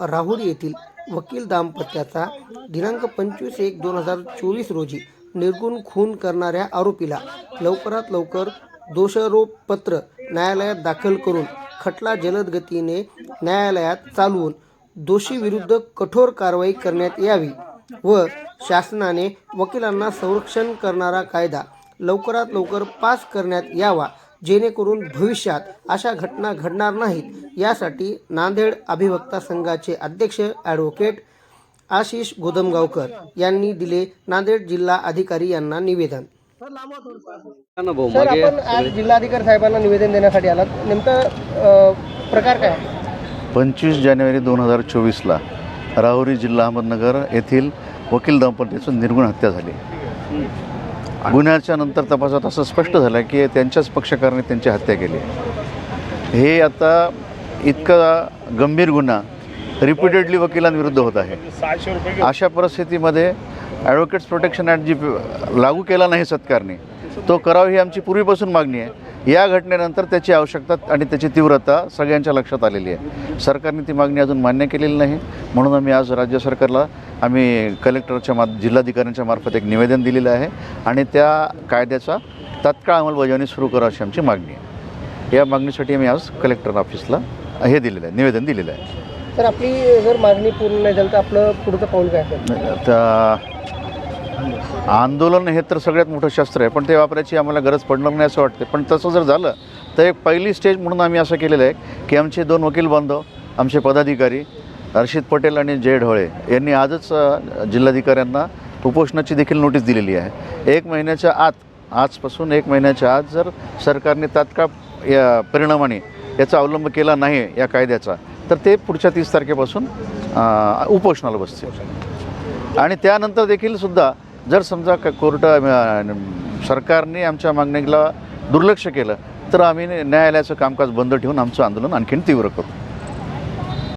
राहुरी येथील वकील दाम्पत्याचा दिनांक पंचवीस एक दोन हजार चोवीस रोजी निर्गुण खून करणाऱ्या आरोपीला लवकरात लवकर दोषारोपपत्र न्यायालयात दाखल करून खटला जलद गतीने न्यायालयात चालवून दोषीविरुद्ध कठोर कारवाई करण्यात यावी व शासनाने वकिलांना संरक्षण करणारा कायदा लवकरात लवकर पास करण्यात यावा जेणेकरून भविष्यात अशा घटना घडणार नाहीत. यासाठी नांदेड अभिवक्ता संघाचे अध्यक्ष ॲडव्होकेट आशिष गोदमगावकर यांनी दिले नांदेड जिल्हा अधिकारी यांना निवेदन. सर आपण आज जिल्हाधिकारी साहेबांना निवेदन देण्यासाठी आलात. नेमकं प्रकार काय आहे? पंचवीस जानेवारी दोन हजार चोवीसला राहुरी जिल्हा अहमदनगर येथील वकील दंपतीचं निर्गुण हत्या झाली. गुन्ह्याच्या नंतर तपासात असं स्पष्ट झालं की त्यांच्याच पक्षकाराने त्यांची हत्या केली. हे आता इतका गंभीर गुन्हा रिपीटेडली वकिलांविरुद्ध होत आहे. अशा परिस्थितीमध्ये ॲडव्होकेट्स प्रोटेक्शन ॲक्ट जी लागू केला नाही सरकारने तो करावा ही आमची पूर्वीपासून मागणी आहे. या घटनेनंतर त्याची आवश्यकता आणि त्याची तीव्रता सगळ्यांच्या लक्षात आलेली आहे. सरकारने ती मागणी अजून मान्य केलेली नाही. म्हणून आम्ही आज राज्य सरकारला आम्ही कलेक्टरच्या मा जिल्हाधिकाऱ्यांच्या मार्फत एक निवेदन दिलेलं आहे आणि त्या कायद्याचा तात्काळ अंमलबजावणी सुरू करा अशी आमची मागणी आहे. या मागणीसाठी आम्ही आज कलेक्टर ऑफिसला हे दिलेलं आहे निवेदन दिलेलं आहे. तर आपली जर मागणी पूर्ण नाही झाली तर आपलं पुढचं पाऊल काय तर आंदोलन हे तर सगळ्यात मोठं शस्त्र आहे पण ते वापरायची आम्हाला गरज पडणार नाही असं वाटते पण तसं जर झालं तर एक पहिली स्टेज म्हणून आम्ही असं केलेलं आहे की आमचे दोन वकील बांधव आमचे पदाधिकारी हर्षित पटेल आणि जय ढोळे यांनी आजच जिल्हाधिकाऱ्यांना उपोषणाची देखील नोटीस दिलेली आहे. एक महिन्याच्या आत आजपासून एक महिन्याच्या आत जर सरकारने तात्काळ या परिणामाने याचा अवलंब केला नाही या कायद्याचा तर ते पुढच्या तीस तारखेपासून उपोषणाला बसतील. आणि त्यानंतर देखील सुद्धा जर समजा क कोर्ट सरकारने आमच्या मागणीला दुर्लक्ष केलं तर आम्ही न्यायालयाचं कामकाज बंद ठेवून आमचं आंदोलन आणखीन तीव्र करू.